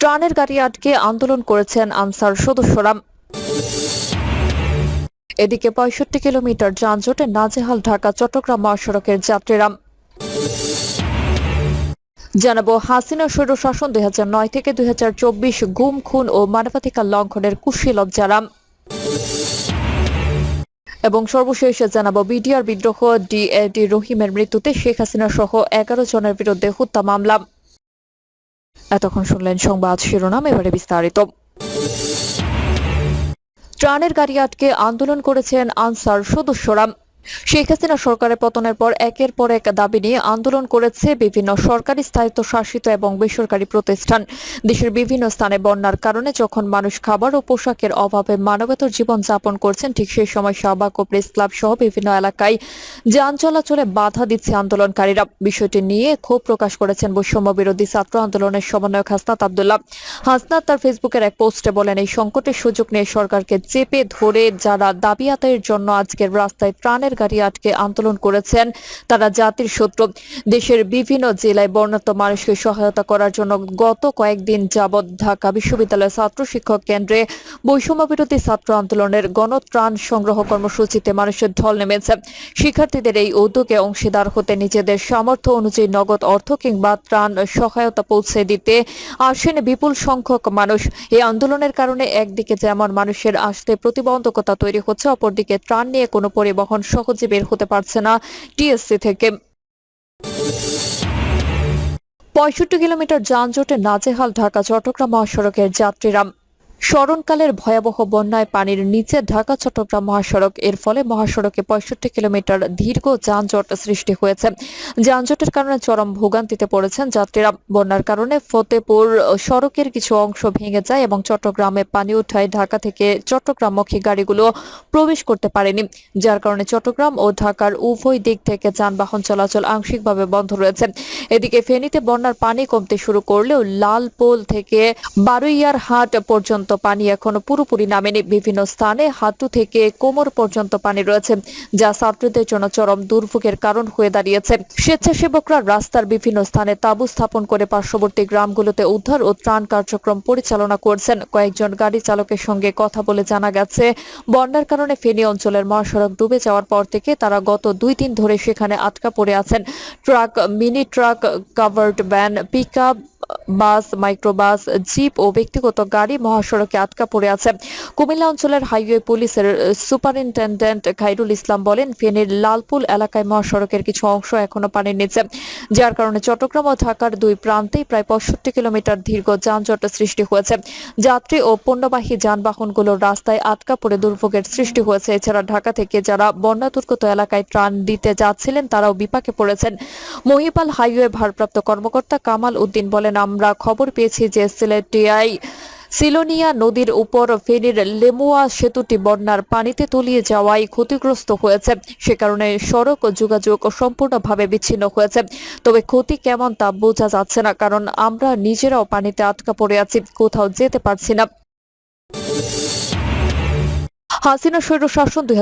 ট্রানের গাড়ি আটকে আন্দোলন করেছেন আনসার সদস্যরা। এদিকে পঁয়ষট্টি কিলোমিটার যানজটে নাজেহাল ঢাকা, চট্টগ্রাম মহাসড়কের যাত্রীরা। জানাব, হাসিনা স্বৈর শাসন দুই থেকে দুই হাজার চব্বিশ গুম, খুন ও মানবাধিকার লঙ্ঘনের কুশীলব যারা। এবং সর্বশেষ জানাব, বিডিআর বিদ্রোহ, ডিএডি রহিমের মৃত্যুতে শেখ হাসিনা সহ এগারো জনের বিরুদ্ধে হত্যা মামলা। এতক্ষণ শুনলেন সংবাদ শিরোনাম এবারে বিস্তারিত। ত্রাণের গাড়ি আটকে আন্দোলন করেছেন আনসার সদস্যরা। শেখ হাসিনা সরকারের পতনের পর একের পর এক দাবি নিয়ে আন্দোলন করেছে বিভিন্ন সরকারি স্থায়িত্ব শাসিত এবং বেসরকারি প্রতিষ্ঠান। দেশের বিভিন্ন স্থানে বন্যার কারণে যখন মানুষ খাবার ও পোশাকের অভাবে মানবেতর জীবন যাপন করছেন, ঠিক সেই সময় শাহবাগ ও প্রেস ক্লাব সহ বিভিন্ন এলাকায় যান চলাচলে বাধা দিচ্ছে আন্দোলনকারীরা। বিষয়টি নিয়ে ক্ষোভ প্রকাশ করেছেন বৈষম্য বিরোধী ছাত্র আন্দোলনের সমন্বয়ক হাসনাত আবদুল্লাহ। হাসনাত তার ফেসবুকের এক পোস্টে বলেন, এই সংকটের সুযোগ নিয়ে সরকারকে চেপে ধরে যারা দাবি আদায়ের জন্য আজকের রাস্তায় ত্রাণের গাড়ি আটকে আন্দোলন করেছেন তারা জাতির শত্রু। দেশের বিভিন্ন জেলায় বর্ণাঢ্য মানুষকে সহায়তা করার জন্য গত কয়েকদিন যাবৎ ঢাকা বিশ্ববিদ্যালয় ছাত্র শিক্ষক কেন্দ্রে বৈষম্য বিরোধী ছাত্র আন্দোলনের গণত্রাণ সংগ্রহ কর্মসূচিতে মানুষের ঢল নেমেছে। শিক্ষার্থীদের এই উদ্যোগে অংশীদার হতে নিজেদের সামর্থ্য অনুযায়ী নগদ অর্থ কিংবা ত্রাণ সহায়তা পৌঁছে দিতে আসেন বিপুল সংখ্যক মানুষ। এই আন্দোলনের কারণে একদিকে যেমন মানুষের আসতে প্রতিবন্ধকতা তৈরি হচ্ছে, অপরদিকে ত্রাণ নিয়ে কোনো পরিবহন সহজে বের হতে পারছে না টিএসসি থেকে। পঁয়ষট্টি কিলোমিটার যানজটে নাজেহাল ঢাকা চট্টগ্রাম মহাসড়কের যাত্রীরা। স্মরণকালের ভয়াবহ বন্যায় পানির নিচে ঢাকা, চট্টগ্রাম মহাসড়ক, এর ফলে মহাসড়কে পঁয়ষট্টি কিলোমিটার দীর্ঘ যানজট সৃষ্টি হয়েছে। যানজটের কারণে চরম ভোগান্তিতে পড়েছেন যাত্রীরা। বন্যার কারণে ফতেপুর সড়কের কিছু অংশ ভেঙে যায় এবং চট্টগ্রামে পানি উঠায় ঢাকা থেকে চট্টগ্রামমুখী গাড়িগুলো প্রবেশ করতে পারেনি। যার কারণে চট্টগ্রাম ও ঢাকার উভয় দিক থেকে যানবাহন চলাচল আংশিকভাবে বন্ধ রয়েছে। এদিকে ফেনীতে বন্যার পানি কমতে শুরু করলেও লালপোল থেকে বারুইয়ার হাট পর্যন্ত পানি এখনও পুরোপুরি নামেনি। বিভিন্ন স্থানে হাঁটু থেকে কোমর পর্যন্ত পানি রয়েছে, যা ছাত্রীদের জন্য চরম দুর্ভোগের কারণ হয়ে দাঁড়িয়েছে। স্বেচ্ছাসেবকরা রাস্তার বিভিন্ন স্থানে তাঁবু স্থাপন করে পার্শ্ববর্তী গ্রামগুলোতে উদ্ধার ও ত্রাণ কার্যক্রম পরিচালনা করছেন। কয়েকজন গাড়ি চালকের সঙ্গে কথা বলে জানা গেছে, বন্যার কারণে ফেনী অঞ্চলের মহাসড়ক ডুবে যাওয়ার পর থেকে তারা গত দুই দিন ধরে সেখানে আটকা পড়ে আছেন। Truck, mini truck, covered van pick bus, microbus, jeep ও ব্যক্তিগত গাড়ি মহাসড়কে আটকা পড়ে আছে। কুমিল্লা অঞ্চলের হাইওয়ে পুলিশের সুপারিনটেন্ডেন্ট খাইরুল ইসলাম বলেন, ফেনীর লালপুল এলাকায় মহাসড়কের কিছু অংশ এখনও পানির নিচে। যার কারণে চট্টগ্রাম ও ঢাকার দুই প্রান্তেই প্রায় পঁয়ষট্টি কিলোমিটার দীর্ঘ যানজট সৃষ্টি হয়েছে। যাত্রী ও পণ্যবাহী যানবাহনগুলো রাস্তায় আটকা পড়ে দুর্ভোগের সৃষ্টি হয়েছে। এছাড়া ঢাকা থেকে যারা বন্যা দুর্গত এলাকায় ত্রাণ দিতে যাচ্ছিলেন, তারাও বিপাকে পড়েছেন। মহিপাল হাইওয়ে ভারপ্রাপ্ত কর্মকর্তা কামাল উদ্দিন বলেন, আমরা খবর পেয়েছি যে সিলেটিয়াই সিলোনিয়া নদীর উপর ফেনীর লেমুয়া সেতুটি বন্যার পানিতে তলিয়ে যাওয়ায় ক্ষতিগ্রস্ত হয়েছে। সে কারণে সড়ক যোগাযোগ সম্পূর্ণভাবে বিচ্ছিন্ন হয়েছে। তবে ক্ষতি কেমন তা বোঝা যাচ্ছে না, কারণ আমরা নিজেরাও পানিতে আটকা পড়ে আছি, কোথাও যেতে পারছি না। হাসিনা স্বৈর শাসন দুই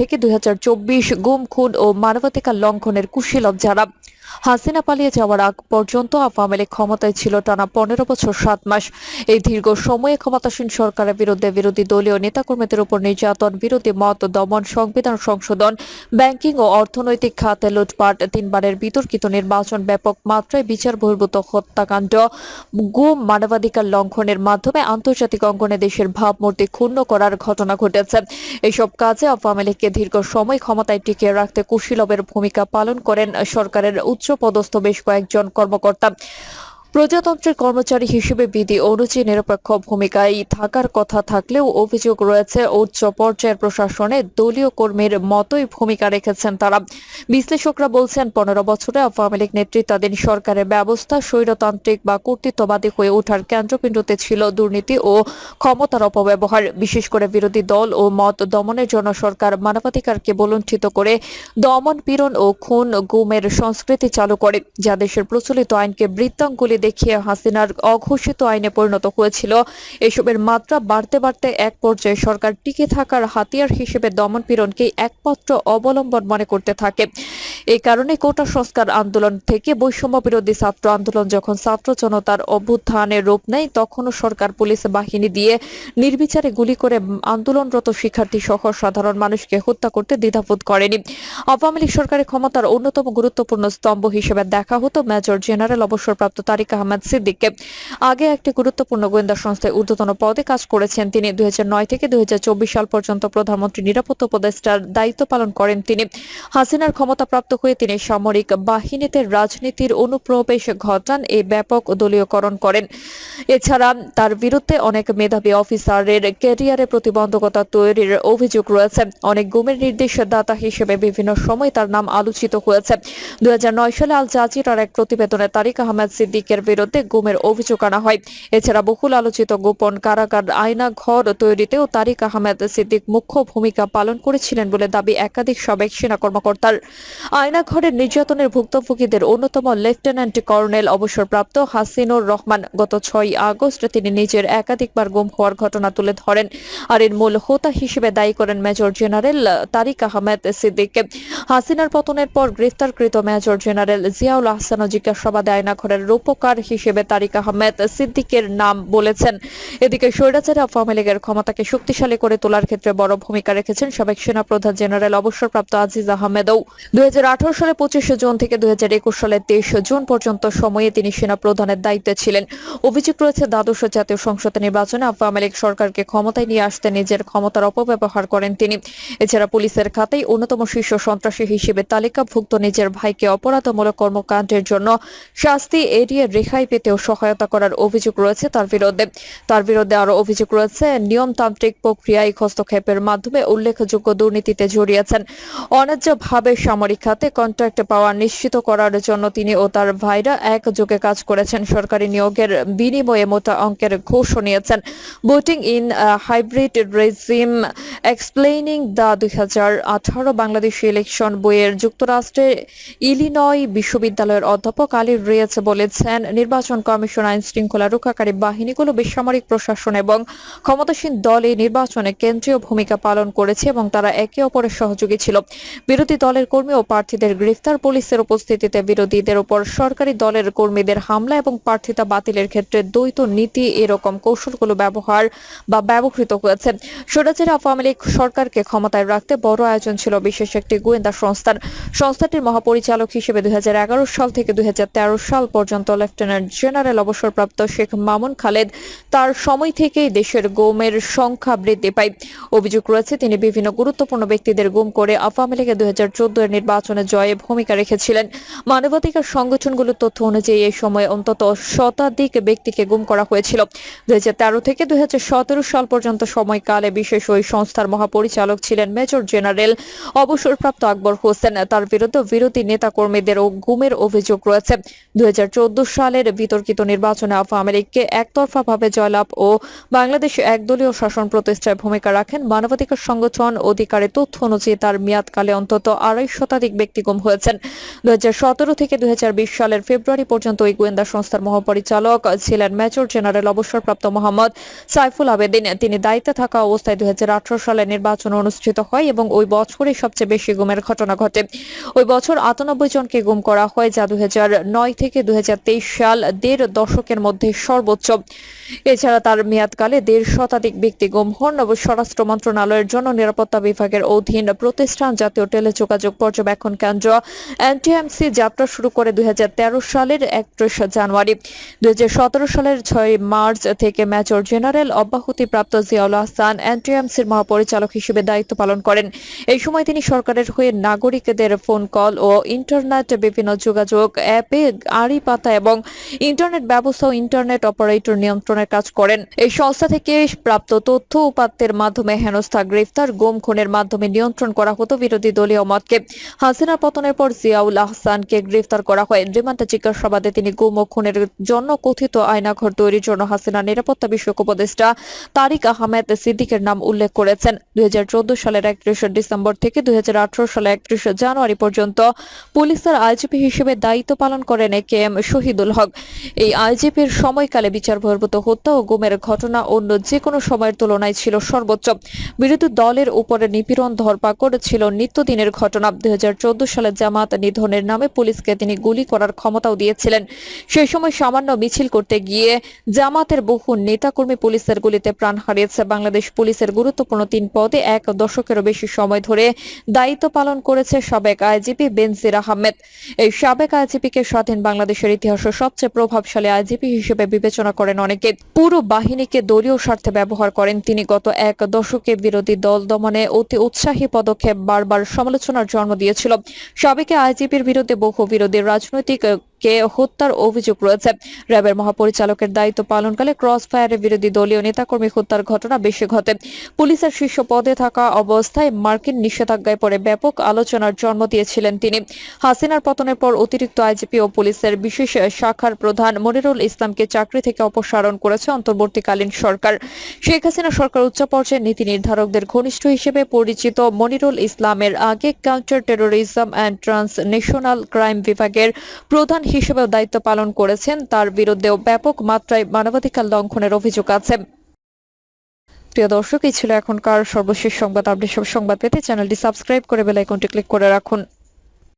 থেকে দুই হাজার চব্বিশ, গুম, খুন ও মানবাধিকার লঙ্ঘনের কুশীলব যারা। হাসিনা পালিয়ে যাওয়ার আগ পর্যন্ত আওয়ামী ক্ষমতায় ছিল টানা পনেরো বছর সাত মাস। এই দীর্ঘ সময়ে ক্ষমতাসীন সরকারের বিরুদ্ধে বিরোধী দলীয় নেতাকর্মীদের উপর নির্যাতন, বিরোধী মত দমন, সংবিধান সংশোধন, ব্যাংকিং ও অর্থনৈতিক খাতে লুটপাট, তিনবারের বিতর্কিত নির্বাচন ব্যাপক মাত্রায় বিচার বহির্ভূত হত্যাকাণ্ড, গুম, মানবাধিকার লঙ্ঘনের মাধ্যমে আন্তর্জাতিক অঙ্গনে দেশের ভাবমূর্তি ক্ষুণ্ণ করার ঘটনা ঘটেছে। এসব কাজে আওয়ামী লীগকে দীর্ঘ সময় ক্ষমতায় টিকিয়ে রাখতে কুশীলবের ভূমিকা পালন করেন সরকারের উচ্চ পদস্থ বেশ কয়েকজন কর্মকর্তা। প্রজাতন্ত্রের কর্মচারী হিসেবে বিধি অনুযায়ী নিরপেক্ষ ভূমিকায় থাকার কথা থাকলেও অভিযোগ রয়েছে, উচ্চ পর্যায়ের প্রশাসনে দলীয় কর্মীর মতোই ভূমিকা রেখেছেন তারা। বিশ্লেষকরা বলছেন, পনেরো বছরে আওয়ামী লীগ নেতৃত্বাধীন সরকারের ব্যবস্থা স্বৈরতান্ত্রিক বা কর্তৃত্ববাদী হয়ে ওঠার কেন্দ্রবিন্দুতে ছিল দুর্নীতি ও ক্ষমতার অপব্যবহার। বিশেষ করে বিরোধী দল ও মত দমনের জন্য সরকার মানবাধিকারকে বলুণ্ঠিত করে দমন পীড়ন ও খুন গুমের সংস্কৃতি চালু করে, যা দেশের প্রচলিত আইনকে বৃত্তাঙ্গুলি দেখিয়ে হাসিনার অঘোষিত আইনে পরিণত হয়েছিল। এসবের মাত্রা বাড়তে বাড়তে এক পর্যায়ে সরকার টিকে থাকার হাতিয়ার হিসেবে দমন পীড়নকেই একমাত্র অবলম্বন মনে করতে থাকে। এই কারণে কোটা সংস্কার আন্দোলন থেকে বৈষম্য বিরোধী ছাত্র আন্দোলন যখন ছাত্র জনতার অভ্যুত্থানের রূপ নেয়, তখনও সরকার পুলিশ বাহিনী দিয়ে নির্বিচারে গুলি করে আন্দোলনরত শিক্ষার্থী সহ সাধারণ মানুষকে হত্যা করতে দ্বিধাবোধ করেনি। আওয়ামী লীগ সরকারের ক্ষমতার অন্যতম গুরুত্বপূর্ণ স্তম্ভ হিসেবে দেখা হতো মেজর জেনারেল অবসরপ্রাপ্ত তারিক আহমেদ সিদ্দিককে। আগে একটি গুরুত্বপূর্ণ গোয়েন্দা সংস্থায় ঊর্ধ্বতন পদে কাজ করেছেন তিনি। দুই থেকে দুই সাল পর্যন্ত প্রধানমন্ত্রী নিরাপত্তা উপদেষ্টার দায়িত্ব পালন করেন তিনি। হাসিনার ক্ষমতাপ্রাপ্ত হয়ে তিনি সামরিক বাহিনীতে রাজনীতির অনুপ্রবেশ ঘটান। এই ব্যাপক দলীয়করণ করেন। এছাড়া তার বিরুদ্ধে অনেক মেধাবী অফিসারের ক্যারিয়ারে প্রতিবন্ধকতা তৈরির অভিযোগ রয়েছে। অনেক গুমের নির্দেশদাতা হিসেবে বিভিন্ন সময় তার নাম আলোচিত হয়েছে। দুই হাজার নয় সালে আল জাজিরার এক প্রতিবেদনে তারিক আহমেদ সিদ্দিকের বিরুদ্ধে গুমের অভিযোগ আনা হয়। এছাড়া বহুল আলোচিত গোপন কারাগার আয়না ঘর তৈরিতেও তারিক আহমেদ সিদ্দিক মুখ্য ভূমিকা পালন করেছিলেন বলে দাবি একাধিক সাবেক সেনা কর্মকর্তার। আয়না ঘরের নির্যাতনের ভুক্তভোগীদের অন্যতম লেফটেন্যান্ট কর্নেল অবসরপ্রাপ্ত হাসিনুর রহমান গত ছয় আগস্ট তিনি নিজের একাধিকবার গুম হওয়ার ঘটনা তুলে ধরেন। আর এর মূল হোতা হিসেবে দায়ী করেন মেজর জেনারেল তারিক আহমেদ সিদ্দিককে। হাসিনার পতনের পর গ্রেফতারকৃত মেজর জেনারেল জিয়াউল আহসানও জিজ্ঞাসাবাদে আয়নাঘরের রূপকার হিসেবে তারিক আহমেদ সিদ্দিকের নাম বলেছেন। এদিকে স্বৈরাচারী আওয়ামী লীগের ক্ষমতাকে শক্তিশালী করে তোলার ক্ষেত্রে বড় ভূমিকা রেখেছেন সাবেক সেনাপ্রধান জেনারেল অবসরপ্রাপ্ত আজিজ আহমেদও। দুই সালে পঁচিশে জুন থেকে দুই সালে তেইশ জুন পর্যন্ত সময়ে তিনি সেনাপ্রধানের দায়িত্বে ছিলেন। অভিযোগ রয়েছে দ্বাদশ জাতীয় সংসদ নির্বাচনে আওয়ামী লীগ সরকারকে ক্ষমতায় নিয়ে আসতে নিজের ক্ষমতার অপব্যবহার করেন তিনি। এছাড়া পুলিশের খাতেই অন্যতম শীর্ষ সন্ত্রাসী হিসেবে তালিকাভুক্ত নিজের ভাইকে অপরাধমূলক কর্মকাণ্ডের জন্য শাস্তি এড়িয়ে রেহাই পেতেও সহায়তা করার অভিযোগ রয়েছে তার বিরুদ্ধে। তার বিরুদ্ধে আরও অভিযোগ রয়েছে, নিয়মতান্ত্রিক প্রক্রিয়ায় হস্তক্ষেপের মাধ্যমে উল্লেখযোগ্য দুর্নীতিতে জড়িয়েছেন। অন্যায্যভাবে সামরিক খাতে কন্ট্রাক্ট পাওয়া নিশ্চিত করার জন্য তিনি ও তার ভাইরা একযোগে কাজ করেছেন। সরকারি নিয়োগের বিনিময়ে মোটা অঙ্কের ঘুষও নিয়েছেন। Voting in hybrid regime explaining the দুই হাজার আঠারো বাংলাদেশ ইলেকশন বইয়ের যুক্তরাষ্ট্রের ইলিনয় বিশ্ববিদ্যালয়ের অধ্যাপক আলী রিয়েজ বলেছেন নির্বাচন কমিশন আইন শৃঙ্খলা রক্ষাকারী বাহিনীগুলো বেসামরিক প্রশাসন এবং ক্ষমতাসীন দল এই নির্বাচনে কেন্দ্রীয় ভূমিকা পালন করেছে এবং তারা একে অপরের সহযোগী ছিল। বিরোধী দলের কর্মী ও প্রার্থীদের গ্রেফতার পুলিশের উপস্থিতিতে বিরোধীদের উপর সরকারি দলের কর্মীদের হামলা এবং প্রার্থিতা বাতিলের ক্ষেত্রে দ্বৈত নীতি এরকম কৌশলগুলো ব্যবহার বা ব্যবহৃত হয়েছে। স্বৈরাচারী আওয়ামী লীগ সরকারকে ক্ষমতায় রাখতে বড় আয়োজন ছিল বিশেষ একটি গোয়েন্দা সংস্থার। সংস্থাটির মহাপরিচালক হিসেবে দুই হাজার এগারো সাল থেকে দুই হাজার তেরো সাল পর্যন্ত লেফটেন্যান্ট জেনারেল অবসরপ্রাপ্ত শেখ মামুন খালেদ তার সময় থেকেই দেশের গোমের সংখ্যা বৃদ্ধি পায়। অভিযোগ রয়েছে, তিনি বিভিন্ন গুরুত্বপূর্ণ ব্যক্তিদের গুম করে আওয়ামী লীগের দুই এর নির্বাচনে জয়ে ভূমিকা রেখেছিলেন। মানবাধিকার সংগঠনগুলোর তথ্য অনুযায়ী এই সময়ে অন্তত শতাধিক ব্যক্তিকে গুম করা হয়েছিল। দুই হাজার তেরো থেকে দুই হাজার সতেরো সাল পর্যন্ত সময়কালে বিশেষ ওই সংস্থার মহাপরিচালক ছিলেন মেজর জেনারেল অবসরপ্রাপ্ত আকবর হোসেন। তার বিরুদ্ধে বিরোধী নেতা কর্মীদের ও গুমের অভিযোগ রয়েছে। দুই হাজার চোদ্দ সালের বিতর্কিত নির্বাচনে আওয়ামী লীগকে একতরফাভাবে জয়লাভ ও বাংলাদেশে একদলীয় শাসন প্রতিষ্ঠায় ভূমিকা রাখেন। মানবাধিকার সংগঠন অধিকারের তথ্য অনুযায়ী তার মেয়াদকালে অন্তত আড়াই শতাধিক ব্যক্তি গুম হয়েছেন। দুই থেকে দুই সালের ফেব্রুয়ারি পর্যন্ত ওই গোয়েন্দা সংস্থার মহাপরিচালক ছিলেন মেজর জেনারেল অবসরপ্রাপ্ত মোহাম্মদ সাইফুল আবেদিন। তিনি দায়িত্বে থাকা অবস্থায় দুই সালে নির্বাচন অনুষ্ঠিত হয় এবং ওই বছরই সবচেয়ে বেশি গুমের ঘটনা ঘটে। ওই বছর আটানব্বই জনকে গুম করা হয়, যা নয় থেকে দু হাজার তেইশ সাল দেড় দশকের মধ্যে সর্বোচ্চ। এছাড়া তার মেয়াদকালে দেড় শতাধিক ব্যক্তি গুম হন স্বরাষ্ট্র মন্ত্রণালয়ের জন্য নিরাপত্তা বিভাগের অধীন প্রতিষ্ঠান জাতীয় টেলিযোগাযোগ পর্যবেক্ষণ কেন্দ্র এনটিএমসি যাত্রা শুরু করে দুই সালের একত্রিশ জানুয়ারি। দুই সালের ছয় মার্চ থেকে মেজর জেনারেল অব্যাহতিপ্রাপ্ত জিয়াউল হাসান এনটিএমসির মহাপরিচালক হিসেবে দায়িত্ব পালন করেন। এই সময় তিনি সরকারের হয়ে নাগরিকদের ফোন কল ও ইন্টারনেট বিভিন্ন যোগাযোগ অ্যাপে আড়ি পাতা এবং ইন্টারনেট ব্যবস্থা ও ইন্টারনেট অপারেটর নিয়ন্ত্রণের কাজ করেন। এই সংস্থা থেকে প্রাপ্ত তথ্য উপাত্তের মাধ্যমে হেনস্থা, গ্রেফতার, গুম খুনের মাধ্যমে নিয়ন্ত্রণ করা হতো বিরোধী দলীয় মতকে। হাসিনার পতনের পর জিয়াউল আহসানকে গ্রেফতার করা হয়। রিমান্ডে জিজ্ঞাসাবাদে তিনি গুম ও খুনের জন্য কথিত আয়নাঘর তৈরির জন্য হাসিনার নিরাপত্তা বিষয়ক উপদেষ্টা তারিক আহমেদ সিদ্দিকের নাম উল্লেখ করেছেন। দুই হাজার চোদ্দ সালের একত্রিশে ডিসেম্বর থেকে দুই সালের একত্রিশে জানুয়ারি পর্যন্ত পুলিশের আইজিপি হিসেবে দায়িত্ব পালন করেন A K M Shahidul Monirul Haque. এই আইজিপির সময়কালে বিচার বহির্ভূত হত্যা ও গুমের ঘটনা অন্য যে কোনো সময়ের তুলনায় ছিল সর্বোচ্চ। বিরোধী দলের উপরে নিপীড়ন, ধরপাকড় ছিল নিত্যদিনের ঘটনা। দুই সালে জামাত নিধনের নামে পুলিশকে তিনি গুলি করার ক্ষমতাও দিয়েছিলেন। সেই সময় সামান্য মিছিল করতে গিয়ে জামাতের বহু নেতাকর্মী পুলিশের গুলিতে প্রাণ হারিয়েছে। বাংলাদেশ পুলিশের গুরুত্বপূর্ণ তিন পদে এক দশকেরও বেশি সময় ধরে দায়িত্ব পালন করেছে সাবেক আইজিপি বেনজির আহমেদ। এই সাবেক আইজিপিকে স্বাধীন বাংলাদেশের ইতিহাসে সবচেয়ে প্রভাবশালী আইজিপি হিসেবে বিবেচনা করেন অনেকে। পুরো বাহিনীকে দলীয় স্বার্থে ব্যবহার করেন তিনি। গত এক দশকে বিরোধী দল দমনে অতি উৎসাহী পদক্ষেপ বারবার সমালোচনার জন্ম দিয়েছিল। সাবেক আইজিপির বিরুদ্ধে বহু বিরোধী রাজনৈতিক কে হত্যার অভিযোগ রয়েছে। র্যাবের মহাপরিচালকের দায়িত্ব পালনকালে ক্রস ফায়ারে বিরোধী দলীয় নেতাকর্মী হত্যার ঘটনা বেশি ঘটে। পুলিশের শীর্ষ পদে থাকা অবস্থায় মার্কিন নিষেধাজ্ঞায় পরে ব্যাপক আলোচনার জন্ম দিয়েছিলেন তিনি। হাসিনার পতনের পর অতিরিক্ত আইজিপি ও পুলিশের বিশেষ শাখার প্রধান মনিরুল ইসলামকে চাকরি থেকে অপসারণ করেছে অন্তর্বর্তীকালীন সরকার। শেখ হাসিনা সরকার উচ্চ পর্যায়ের নীতি নির্ধারকদের ঘনিষ্ঠ হিসেবে পরিচিত মনিরুল ইসলামের আগে counter terrorism and trans transnational crime বিভাগের প্রধান হিসেবেও দায়িত্ব পালন করেছেন। তার বিরুদ্ধেও ব্যাপক মাত্রায় মানবাধিকার লঙ্ঘনের অভিযোগ আছে। প্রিয় দর্শক, এই ছিল এখনকার সর্বশেষ সংবাদ। আপডেট সব সংবাদ পেতে চ্যানেলটি সাবস্ক্রাইব করে বেলাইকনটি ক্লিক করে রাখুন।